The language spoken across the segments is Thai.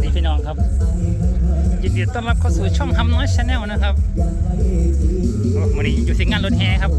สดีพี่น้องครับ ยินดีต้อนรับเข้าสู่ช่องทำน้อยชาแนลนะครับวันนี้อยู่ที่งานรถแห่ครับ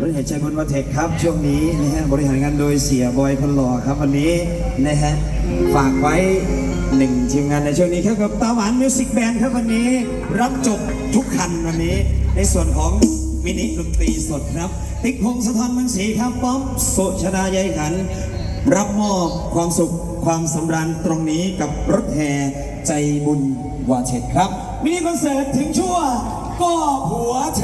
บริหารใจบุญวัฒเทคครับช่วงนี้นะฮะบริหารงานโดยเสียบอยคนหล่อครับวันนี้นะฮะฝากไว้หนึ่งทีมงานในช่วงนี้ครับกับตาหวานมิวสิกแบนด์ครับวันนี้รับจบทุกคันวันนี้ ในส่วนของมินิดนตรีสดครับ ติ๊กพงศธรมืองศรีครับป้อมโสชนาใยขัน รับมอบความสุขความสำราญตรงนี้กับรถแห่ใจบุญวาเทคครับ มินิคอนเสิร์ตถึงชั่วก็ผัวเธ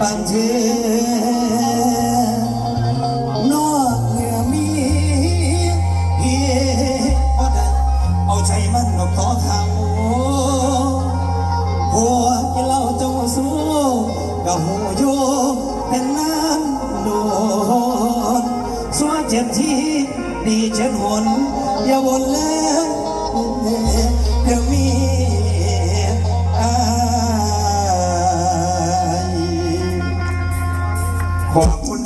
บางที 我。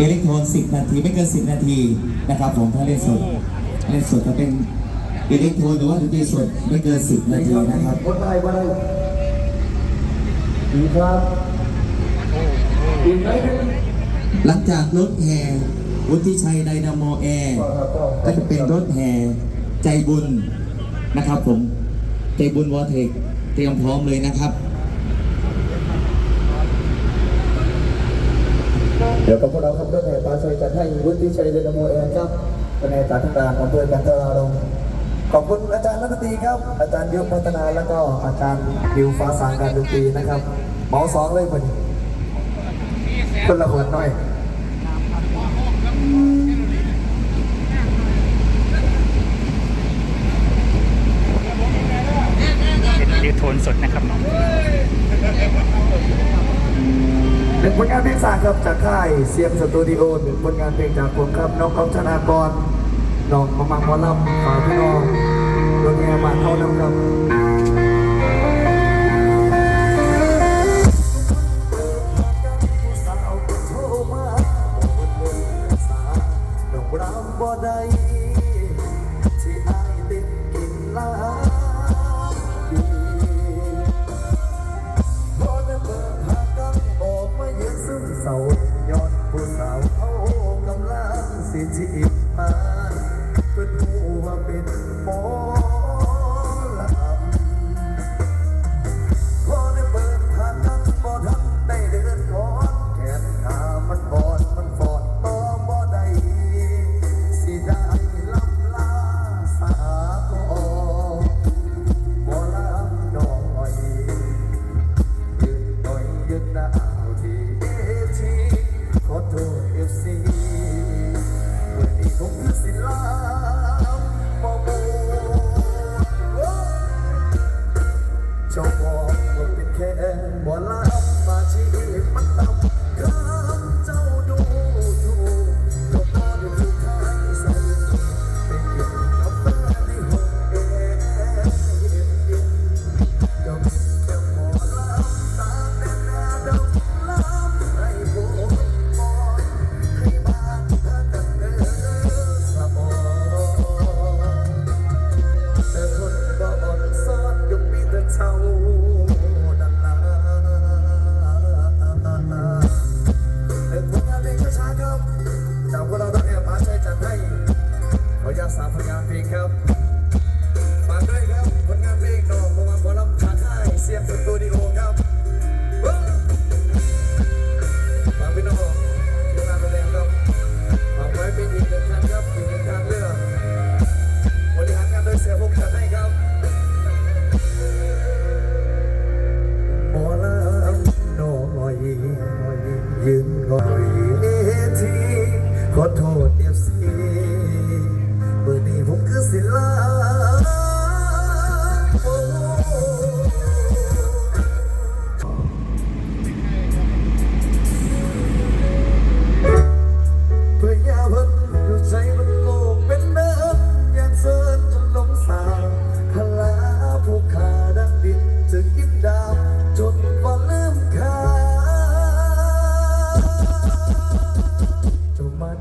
อิเล็กโทรน10 นาทีไม่เกิน 10 นาทีนะครับผมถ้าเล่นสดเล่นสดก็เป็นอิเล็กโทรนหรือว่าดนตรีสดไม่เกิน 10 นาทีนะครับวัดได้วัดได้ดีครับดีไหมหลังจากรถแห่วุฒิชัยไดนามอแอร์ก็จะเป็นรถแห่ใจบุญนะครับผม ใจบุญวอเทคเตรียมพร้อมเลยนะครับ ดี๋ยวบพวกเราครับรถแห่ปาช่วยกัดให้วุฒิชัยเดนโมเองครับเป็นอาจารย์ตางๆของเพื่อนกันตลาดงขอบคุณอาจารย์รัตตีครับ อาจารย์ยุพัฒนาแล้วก็อาจารย์ดิวฟ้าสางการดนตรีนะครับเมาสองเลยคนคนละหัหน่อยเป็นโทนสดนะครับน้อง หนึ่งผลงานเพลงสากครับจากค่ายเซียมสตูดิโอหนึ่งผลงานเพลงจากผมครับน้องเขาชนากรน้องมังมังมอลำฝาพี่น้องโรงแรมมาเข้าน้ำครับ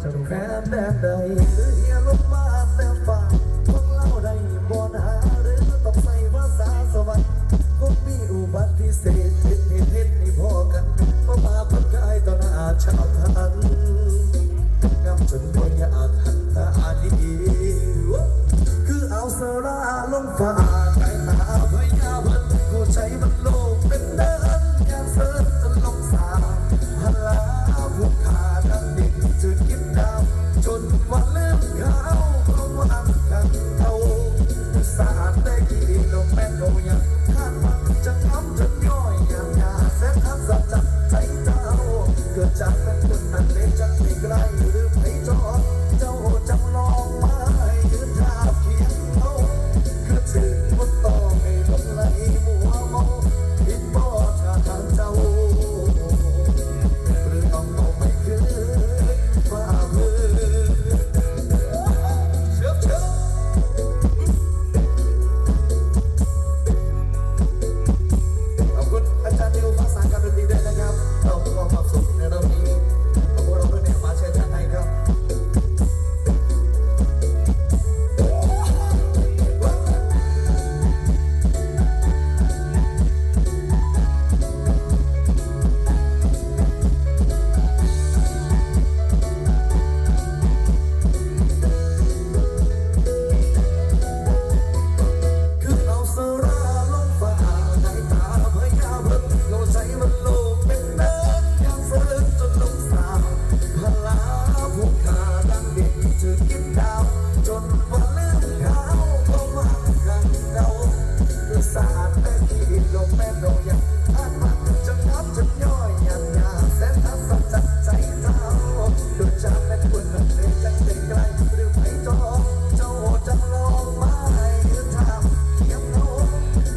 จะแพ้แบบใดหรือเอียลงมาแต่ฟ้าพวกเราไดบอนหาหรือต้ใส่ภาษาสวรรค์กมีอุบัติเศษเป็นเหตุเหตุนี่พอกันมาปาคนกายต่อหน้าชาวพันงามจนบ่อยากหันตดีคือเอาสาระลงฟ้า